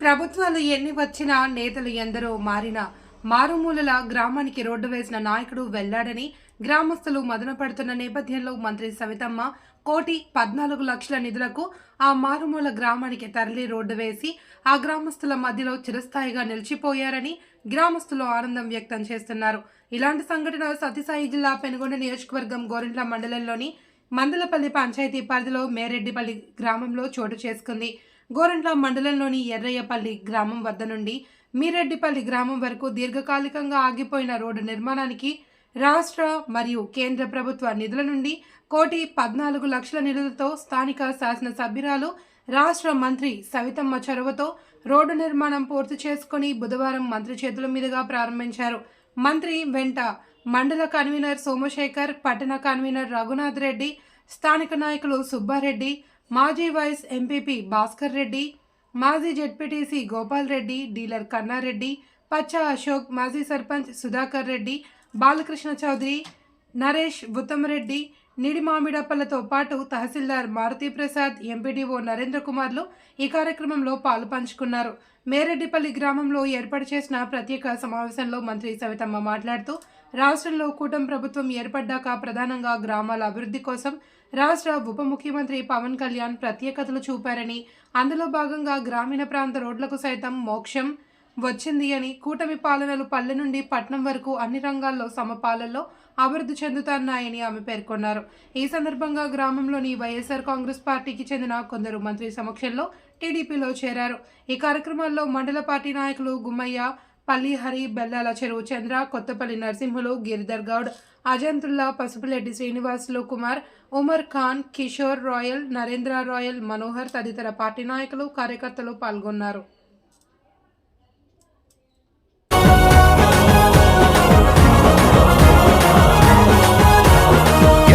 ప్రభుత్వాలు ఎన్ని వచ్చినా నేతలు ఎందరో మారినా మారుమూలల గ్రామానికి రోడ్డు వేసిన నాయకుడు వెళ్ళాడని గ్రామస్తులు మదనపడుతున్న నేపథ్యంలో మంత్రి సవితమ్మ కోటి పద్నాలుగు లక్షల నిధులకు ఆ మారుమూల గ్రామానికి తరలి రోడ్డు వేసి ఆ గ్రామస్తుల మధ్యలో చిరస్థాయిగా నిలిచిపోయారని గ్రామస్తులు ఆనందం వ్యక్తం చేస్తున్నారు. ఇలాంటి సంఘటన సత్యసాయి జిల్లా పెనుగొండ నియోజకవర్గం గోరింట్ల మండలంలోని మందలపల్లి పంచాయతీ పరిధిలో మేరెడ్డిపల్లి గ్రామంలో చోటు చేసుకుంది. గోరంట్ల మండలంలోని ఎర్రయ్యపల్లి గ్రామం వద్ద నుండి మీరెడ్డిపల్లి గ్రామం వరకు దీర్ఘకాలికంగా ఆగిపోయిన రోడ్డు నిర్మాణానికి రాష్ట్ర మరియు కేంద్ర ప్రభుత్వ నిధుల నుండి కోటి పద్నాలుగు లక్షల నిధులతో స్థానిక శాసనసభ్యురాలు రాష్ట్ర మంత్రి సవితమ్మ చొరవతో రోడ్డు నిర్మాణం పూర్తి చేసుకుని బుధవారం మంత్రి చేతుల మీదుగా ప్రారంభించారు. మంత్రి వెంట మండల కన్వీనర్ సోమశేఖర్ పట్టణ కన్వీనర్ రఘునాథ్ రెడ్డి స్థానిక నాయకులు సుబ్బారెడ్డి మాజీ వైస్ ఎంపీపీ భాస్కర్ రెడ్డి మాజీ జెడ్పీటీసీ గోపాల్ రెడ్డి డీలర్ కన్నారెడ్డి పచ్చ అశోక్ మాజీ సర్పంచ్ సుధాకర్ రెడ్డి బాలకృష్ణ చౌదరి నరేష్ ఉత్తమరెడ్డి నిడిమామిడప్పలతో పాటు తహసీల్దార్ మారుతి ప్రసాద్ ఎంపీడీఓ నరేంద్ర కుమార్లు ఈ కార్యక్రమంలో పాలు పంచుకున్నారు. మేరెడ్డిపల్లి గ్రామంలో ఏర్పాటు చేసిన ప్రత్యేక సమావేశంలో మంత్రి సవితమ్మ మాట్లాడుతూ రాష్ట్రంలో కూటమి ప్రభుత్వం ఏర్పడ్డాక ప్రధానంగా గ్రామాల అభివృద్ధి కోసం రాష్ట్ర ఉప ముఖ్యమంత్రి పవన్ కళ్యాణ్ ప్రత్యేకతలు చూపారని అందులో భాగంగా గ్రామీణ ప్రాంత రోడ్లకు సైతం మోక్షం వచ్చింది అని కూటమి పాలనలు పల్లె నుండి పట్నం వరకు అన్ని రంగాల్లో సమపాలనలో అభివృద్ధి చెందుతున్నాయని ఆమె పేర్కొన్నారు. ఈ సందర్భంగా గ్రామంలోని వైఎస్ఆర్ కాంగ్రెస్ పార్టీకి చెందిన కొందరు మంత్రి సమక్షంలో టీడీపీలో చేరారు. ఈ కార్యక్రమాల్లో మండల పార్టీ నాయకులు గుమ్మయ్య పల్లిహరి బెల్లాల చెరువు చంద్ర కొత్తపల్లి నరసింహులు గిరిధర్ గౌడ్ అజంతుల్లా పసుపులెడ్డి శ్రీనివాసులు కుమార్ ఉమర్ ఖాన్ కిషోర్ రాయల్ నరేంద్ర రాయల్ మనోహర్ తదితర పార్టీ నాయకులు కార్యకర్తలు పాల్గొన్నారు.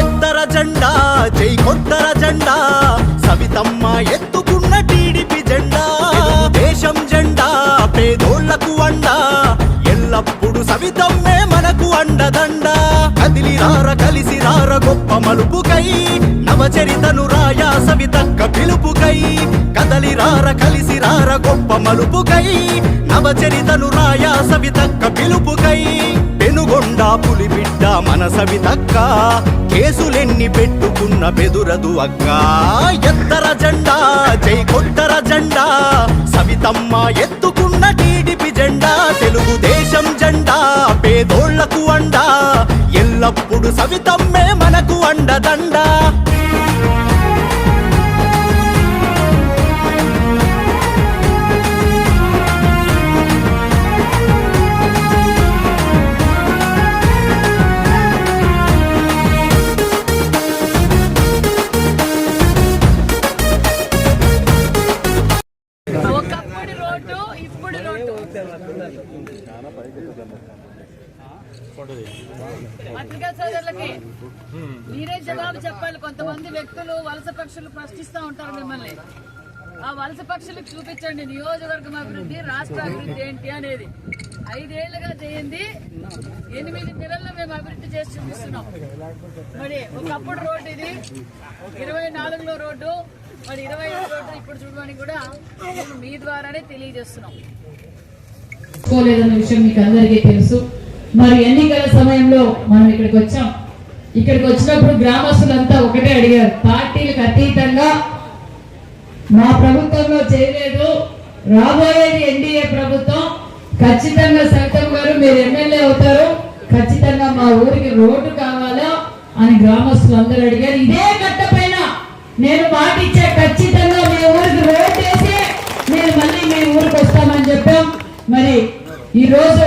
ఎత్తర జెండా జై కొత్తర జెండా సవితమ్మ సార కలిసి రార గొప్ప మలుపుకై నవచరితను రాయా సవితక్క పిలుపుకై. కదలి రార కలిసి రార గొప్ప మలుపుకై నవచరితను రాయా సవితక్క పిలుపుకై. పెనుగొండ పులిబిడ్డ మన సవితక్క కేసులెన్ని పెట్టుకున్న బెదురదు అక్క ఎత్తర జెండా జై కొట్టర జెండా సవితమ్మ ఎత్తుకున్న టీడీపీ జెండా తెలుగుదేశం జెండా పేదోళ్ళకు ఎల్లప్పుడు సవితమ్మే మనకు అండదండ. పత్రికా సోదరులకి మీరే జవాబు చెప్పాలి. కొంతమంది వ్యక్తులు వలస పక్షులు ప్రశ్నిస్తూ ఉంటారు మిమ్మల్ని. ఆ వలస పక్షులకు చూపించండి. నియోజకవర్గం అభివృద్ధి రాష్ట్ర అభివృద్ధి ఏంటి అనేది. ఐదేళ్ళుగా చేయింది ఎనిమిది నెలల్లో మేము అభివృద్ధి చేసి చూపిస్తున్నాం. మరి ఒకప్పుడు రోడ్డు ఇది. ఇరవై నాలుగులో రోడ్డు. మరి ఇరవై ఐదు రోడ్డు ఇప్పుడు చూడడానికి కూడా మేము మీ ద్వారానే తెలియజేస్తున్నాం. విషయం మీకు అందరికీ తెలుసు. మరి ఎన్నికల సమయంలో మనం ఇక్కడికి వచ్చాం. ఇక్కడికి వచ్చినప్పుడు గ్రామస్తులంతా ఒకటే అడిగారు పార్టీలకు అతీతంగా మా ప్రభుత్వంలో చేయలేదు. రాబోయేది ఎన్డీఏ ప్రభుత్వం. ఖచ్చితంగా సైతం గారు మీరు ఎమ్మెల్యే అవుతారు. ఖచ్చితంగా మా ఊరికి రోడ్డు కావాలా? అని గ్రామస్తులు అందరూ అడిగారు. ఇదే కట్ట పైన నేను మాట ఇచ్చా ఖచ్చితంగా మీ ఊరికి రోడ్డు వేసి నేను మళ్ళీ మీ ఊరికి వస్తామని చెప్పాం. మరి ఈరోజు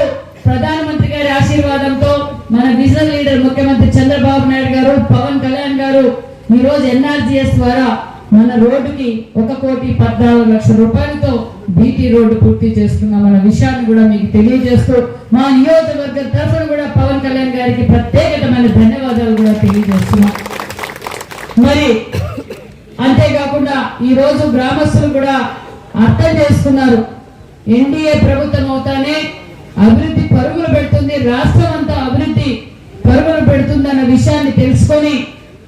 ఆశీర్వాదంతో మన విజన్ లీడర్ ముఖ్యమంత్రి చంద్రబాబు నాయుడు గారు పవన్ కళ్యాణ్ గారు ఈ రోజు ఎన్ఆర్జీఎస్ ద్వారా మన రోడ్డుకి ఒక కోటి పద్నాలుగు లక్షల రూపాయలతో బీటీ రోడ్డు పూర్తి చేస్తున్నాం అన్న విషయాన్ని కూడా మీకు తెలియజేస్తూ మా నియోజకవర్గ తరఫున కూడా పవన్ కళ్యాణ్ గారికి ప్రత్యేకమైన ధన్యవాదాలు కూడా తెలియజేస్తున్నాం. మరి అంతేకాకుండా ఈ రోజు గ్రామస్తులు కూడా అర్థం చేసుకున్నారు. ఎన్డీఏ ప్రభుత్వం అవుతానే అభివృద్ధి రాష్ట్రం అంతా అభివృద్ధి పరుగులు పెడుతుందన్న విషయాన్ని తెలుసుకొని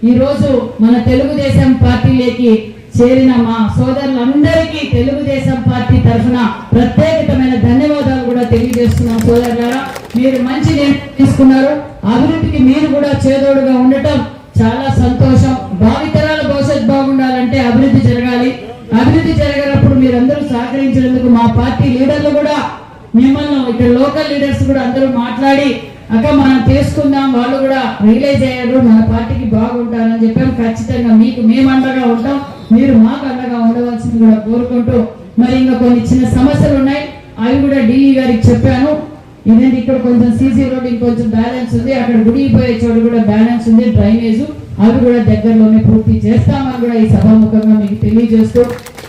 ఈ రోజు మన తెలుగుదేశం పార్టీలోకి చేరిన మా సోదరులందరికీ తెలుగుదేశం పార్టీ తరఫున ప్రత్యేకమైన ధన్యవాదాలు కూడా తెలియజేస్తున్నాం సోదరులారా. మీరు మంచి నిర్ణయం తీసుకున్నారు. అభివృద్ధికి మీరు కూడా చేదోడుగా ఉండటం చాలా సంతోషం. భావితరాల భవిష్యత్ బాగుండాలంటే అభివృద్ధి జరగాలి. అభివృద్ధి జరగనప్పుడు మీరందరూ సహకరించినందుకు మా పార్టీ లీడర్లు కూడా మిమ్మల్ని ఇక్కడ లోకల్ లీడర్స్ కూడా అందరూ మాట్లాడి అక్క మనం చేసుకుందాం వాళ్ళు కూడా రియలైజ్ అయ్యారు మన పార్టీకి బాగుంటారని చెప్పాం. ఖచ్చితంగా మీకు మేము అండగా ఉంటాం మీరు మాకు అండగా ఉండవలసింది కూడా కోరుకుంటూ మరి ఇంకా కొన్ని చిన్న సమస్యలు ఉన్నాయి. అవి కూడా ఢిల్లీ గారికి చెప్పాను. ఇదేంటి ఇక్కడ కొంచెం సీసీ రోడ్ ఇంకొంచెం బ్యాలెన్స్ ఉంది. అక్కడ గుడిపోయే చోటు కూడా బ్యాలెన్స్ ఉంది డ్రైనేజ్. అవి కూడా దగ్గరలోనే పూర్తి చేస్తామని కూడా ఈ సభాముఖంగా మీకు తెలియజేస్తూ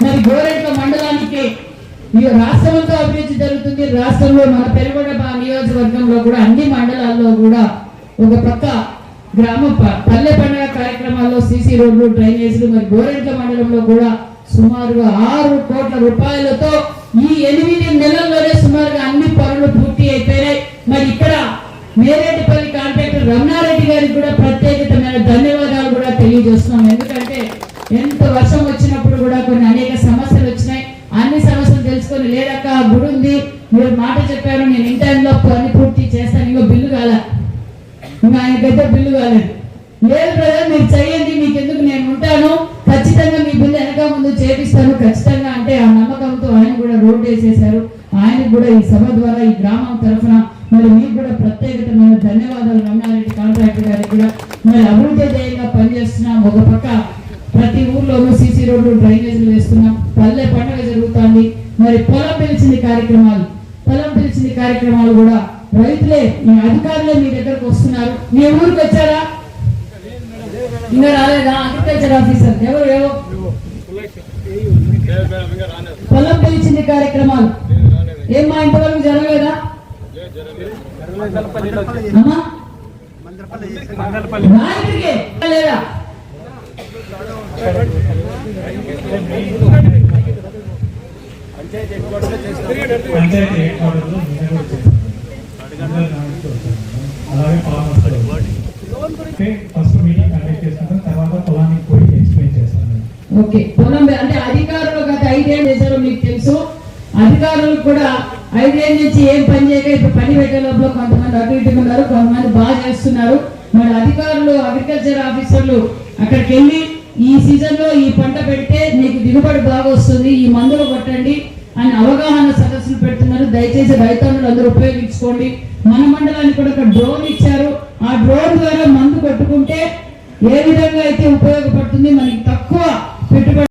మరి గోరెంట్ల మండలానికి ఈ రాష్ట్రంతో అభివృద్ధి జరుగుతుంది. రాష్ట్రంలో మన పెరుగుడ నియోజకవర్గంలో కూడా అన్ని మండలాల్లో కూడా ఒక పక్క గ్రామ పల్లె పండుగ కార్యక్రమాల్లో సీసీ రోడ్లు డ్రైనేజీలు మరి గోరెంట్ల మండలంలో కూడా సుమారుగా ఆరు కోట్ల రూపాయలతో ఈ ఎనిమిది నెలల్లోనే సుమారుగా అన్ని పనులు పూర్తి అయిపోయినాయి. మరి ఇక్కడ మేరేటిపల్లి కాంట్రాక్టర్ రమణారెడ్డి గారికి కూడా ప్రత్యేకమైన ధన్యవాదాలు కూడా తెలియజేస్తున్నాం. ఎందుకంటే ఎంత వర్షం వచ్చినప్పుడు కూడా కొన్ని సమస్యలు లేదక్క గుడి ఉంది మీరు మాట చెప్పారు నేను ఇన్ టైంలో పని పూర్తి చేస్తాను ఇంకో బిల్లు కాల. ఇంకా ఆయనకైతే బిల్లు కాలేదు. లేదు బ్రదర్ మీరు చేయండి మీకు ఎందుకు నేను ఉంటాను. ఖచ్చితంగా మీ బిల్లు వెనక ముందు చేపిస్తాను. ఖచ్చితంగా అంటే ఆ నమ్మకంతో ఆయన కూడా రోడ్ వేసేశారు. ఆయనకు కూడా ఈ సభ ద్వారా ఈ గ్రామం తరఫున మరి మీకు కూడా ప్రత్యేకమైన ధన్యవాదాలు. రమణారెడ్డి కాంట్రాక్టర్ గారికి కూడా మరి అభివృద్ధి ధ్యేయంగా పనిచేస్తున్నాం ఒక పక్క ప్రతి ఊర్లోనూ సీసీ రోడ్లు డ్రైనేజీలు వేస్తున్నాం. పల్లె పండుగ జరుగుతుంది. మరి పొలం పిలిచింది కార్యక్రమాలు పొలం పిలిచింది కార్యక్రమాలు కూడా రైతులే మీ అధికారులే మీ దగ్గరకు వస్తున్నారు. మీ ఊరికి వచ్చారా? ఇంకా రాలేదా? అగ్రికల్చర్ ఆఫీసర్ ఎవరు? ఏవో పొలం పిలిచింది కార్యక్రమాలు. ఏం మా ఇంతవరకు జరగలేదా? అమ్మా? లేదా? పంచాయతీ హెడ్ క్వార్టర్లో అలాగే ఫార్మర్స్ ఫస్ట్ మీటింగ్ కండక్ట్ తర్వాత పొలానికి పోయి ఎక్స్ప్లెయిన్ చేస్తాను ఓకే పొలం అంటే అధికారులు గత ఐదేళ్ళు చేశారో మీకు తెలుసు. అధికారులు కూడా ఐదేళ్ళ నుంచి ఏం పని చేయక ఇప్పుడు పని పెట్టే లోపల కొంతమంది అటు ఇటు ఉన్నారు కొంతమంది బాగా చేస్తున్నారు. మరి అధికారులు అగ్రికల్చర్ ఆఫీసర్లు అక్కడికి వెళ్ళి ఈ సీజన్లో ఈ పంట పెడితే మీకు దిగుబడి బాగా వస్తుంది ఈ మందులు కొట్టండి అవగాహన సదస్సులు పెడుతున్నారు. దయచేసి రైతాంగులు అందరూ ఉపయోగించుకోండి. మన మండలానికి కూడా ఒక డ్రోన్ ఇచ్చారు. ఆ డ్రోన్ ద్వారా మందు కొట్టుకుంటే ఏ విధంగా అయితే ఉపయోగపడుతుంది? మనకి తక్కువ పెట్టుబడి